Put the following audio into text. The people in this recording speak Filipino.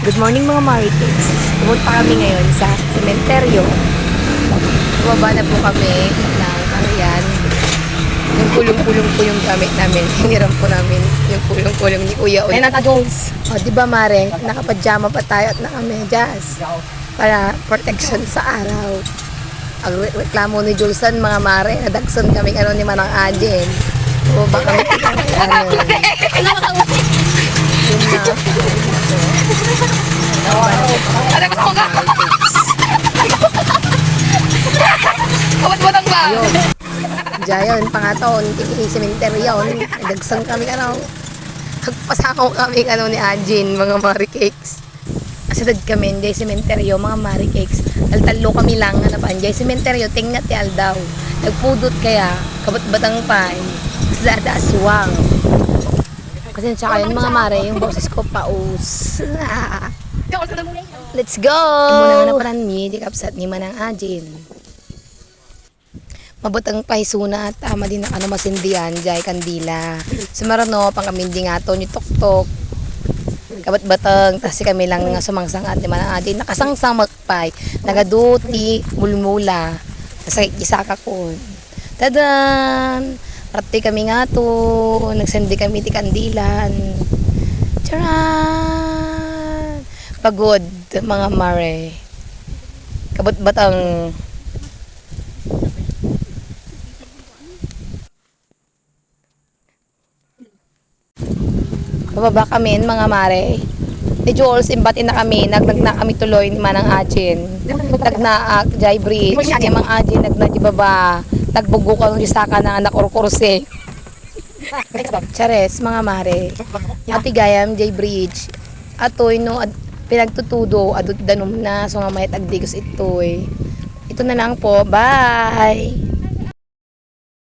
Good morning mga Marites. Pumunta kami ngayon sa sementeryo. Bumaba na po kami ng Marian. Yung kulong-kulong po yung gamit namin. Hiniram po namin yung kulong-kulong ni Kuya Ul. Ay, nata Jones. O, di ba Mare? Nakapajama pa tayo at nakamedyas. Para protection sa araw. Ang re- reklamo ni Julsan, mga Mare, nadagson kami ano ni Manang Ajen. O, baka may ano. Yun na. Ano ko ko ka? Kamat mo nang ba? Yun. Diyan, pangaton, tiki sementeryo. Nagdagsang kami ano. Nagpasakaw kami ano ni Ajin, mga maricakes. Asadad kami, hindi sementeryo, mga maricakes. Altalo kami lang, ano pa, hindi sementeryo, tingnan ti aldaw. Nagpudot kaya, kabat-batang pa, sada aswang. Kasi sa kayo, mga mare, yung boses ko paus. Let's go! Muna na paran mi, di kapsat ni Manang Ajin. Mabutang pahisuna at tama din ang ano masindihan, jay kandila. Sumarano, pang kamindi nga to, ni Tok-Tok. Kabat-batang, tas si kami lang nga sumangsang at Manang Ajin. Nakasangsang magpay, nagaduti, mulmula. Tas isaka ko. Tadan! Rati kami nga to, nagsendi kami ti kandilan. Charan! Pagod, mga mare. Kabot-batang Bababa kami, mga mare. Ni Jules, imbatin na kami. Nagnag na kami tuloy ni Manang Ajin. Nagnaak, Jai Bridge. Ni Mang Ajin, nagna di baba. Nagbugo ka ng isaka na anak kurkurse. Chares, mga mare. Ati gayam, Jai Bridge. Atoy, no, ad, pinagtutudo, adot danom na. So nga may tagdigos itoy. Ito na lang po. Bye!